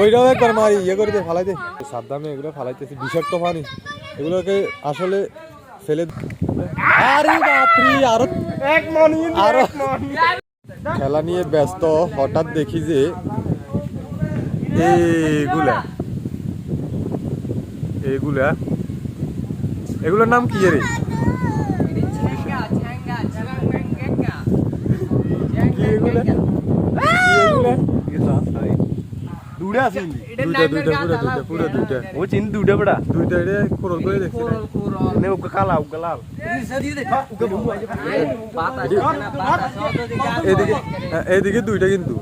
ওইটাও একবার মারি ইয়ে করে দে ফালাই দে। সাদ্দামে এগুলো ফালাইতেছি বিষাক্ত পানি। এগুলোকে আসলে ফেলে আরে বাপরি আরও এক মন আরও খেলা নিয়ে ব্যস্ত হঠাৎ দেখি যে এইগুলা এইগুলা এগুলোর নাম কি রে কি এগুলা কি এগুলা দুটা আছে ইন্দি দুইটা দুইটা পুরো দুইটা পুরো দুইটা। ও চিন দুটা বড়া দুইটা এটা খরচ করে দেখছি। না। নে উকা কালা উকা লাল। এদিকে এদিকে দুইটা কিন্তু।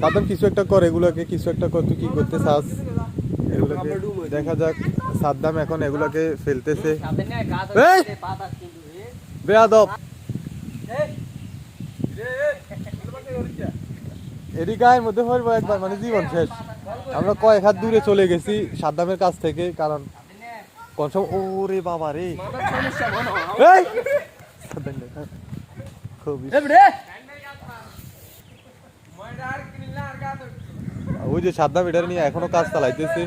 সাদ্দাম কিছু একটা কর এগুলোকে কিছু একটা কর তুই কি করতে চাস? এগুলোকে দেখা যাক সাদ্দাম এখন এগুলোকে ফেলতেছে! বেয়াদব। গায়ের মধ্যে পড়ব একবার মানে জীবন শেষ। আমরা কয়েক হাত দূরে চলে গেছি সাদ্দামের কাছ থেকে কারণ কোন সময় ওরে বাবা রে। খুবই ওই যে সাদ্দাম এটার নিয়ে এখনও কাজ চালাইতেছে।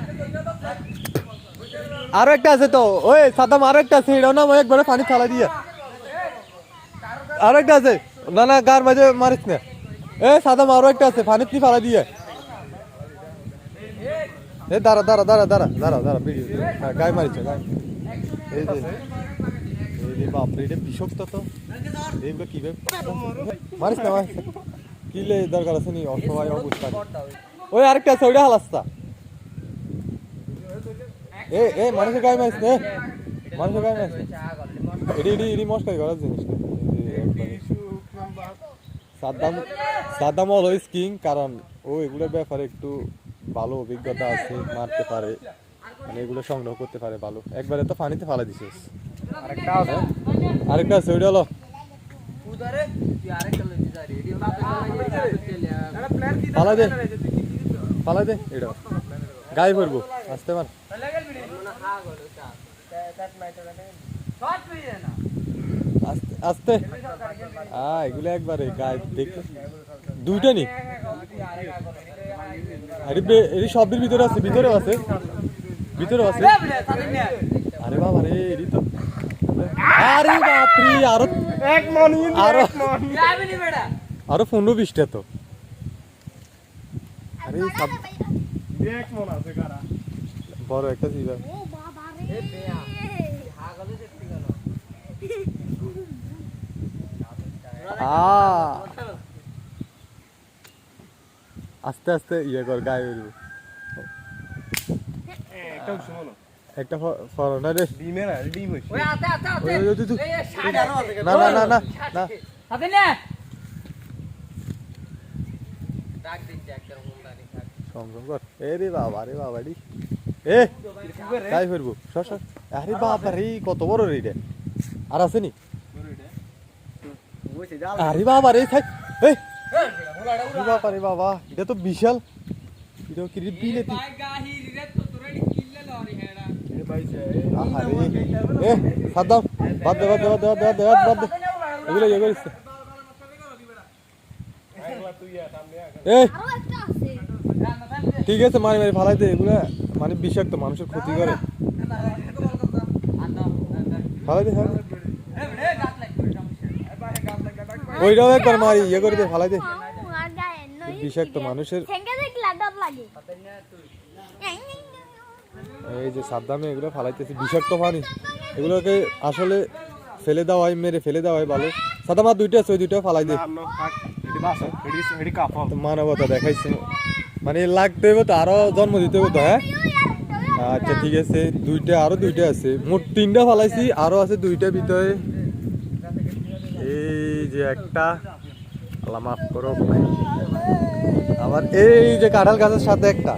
আরও একটা আছে তো। ওই সাদ্দাম আরও একটা আছে এটাও না একবারে পানি চালা দিয়া। আরও একটা আছে। না না গার মাঝে মারিস না। এ সাদ্দাম আরও একটা আছে পানি তুই ফালা দিয়ে। এ দাঁড়া দাঁড়া দাঁড়া দাঁড়া দাঁড়া দাঁড়া ভিডিও হ্যাঁ গায়ে মারিছে গায়ে। এই যে এই যে বাপরে এটা বিষক্ত তো। এইগুলো কি বে মারিস না মারিস না। কি লে দরকার আছে নি? অসহায় অবস্থা ওই। আরেকটা আছে ওইটা হালাস্তা এ এ মানুষের গায়ে মারিস না। মানুষের গায়ে মারিস। এডি এডি এডি মস্কারি করার জিনিস। সাদ্দাম সাদ্দাম অলওয়েজ কিং কারণ ও এগুলোর ব্যাপারে একটু ভালো অভিজ্ঞতা আছে মারতে পারে মানে এগুলো সংগ্রহ করতে পারে ভালো একবারে তো পানিতে ফালা দিছিস আরেকটা আছে। আরেকটা আছে ওইটা হলো। ফালা দে। ফালা দে এটা। গায়ে পড়ব আসতে পার। আস্তে আস্তে। আ এগুলো একবারে গায়ে দেখতে দুইটা নি? আরে সবের ভিতরে আছে ভিতরেও আছে। ভিতরেও আছে। আরে বাবা রে এটি তো। আরে বাপরি আরও এক মন আরও আরও পনেরো বিশটা তো। আরে মন বড় একটা জিবা আস্তে আস্তে ইয়ে কর গায়ে উঠবো একটা শুনো রে। ডিমে না ডিম হইছে ওই, ওই, ওই, তুই, তুই। না না না না না। সংগ্রাম কর। এ রে বাবা রে বাবা রে। এ গায়ে ফেরবো সর সর। আরে বাবা রে কত বড় রে আর আছে নি? আরে বাবা রে থাক। এই। আরে বাবা রে বাবা এটা তো বিশাল। এটা কি রে বিলেতি? আহারে এ সাদ্দাম বাদ দে বাদ দে বাদ দে বাদ দে বাদ দে এগুলো ইয়ে করিস ঠিক আছে মারি মারি ফালাই দে এগুলো। মানে বিষাক্ত মানুষের ক্ষতি করে। ফালাই দে ফালাই দে। ওইটাও একবার মারি ইয়ে করে দে ফালাই দে। বিষাক্ত মানুষের এই যে সাবধানে এগুলো ফালাইতেছি বিষাক্ত পানি। এগুলোকে আসলে ফেলে দেওয়াই মেরে ফেলে দেওয়াই ভালো। সাদা মা দুইটা আছে ওই দুইটা ফালাই দে। মানবতা দেখাইছে। মানে লাগতে হবে তো আরও জন্ম দিতে হবে তো হ্যাঁ? আচ্ছা ঠিক আছে দুইটা আরও দুইটা আছে। মোট তিনটা ফালাইছি আরও আছে দুইটা ভিতরে। এই যে একটা। আল্লাহ মাফ করো আবার এই যে কাঁঠাল গাছের সাথে একটা।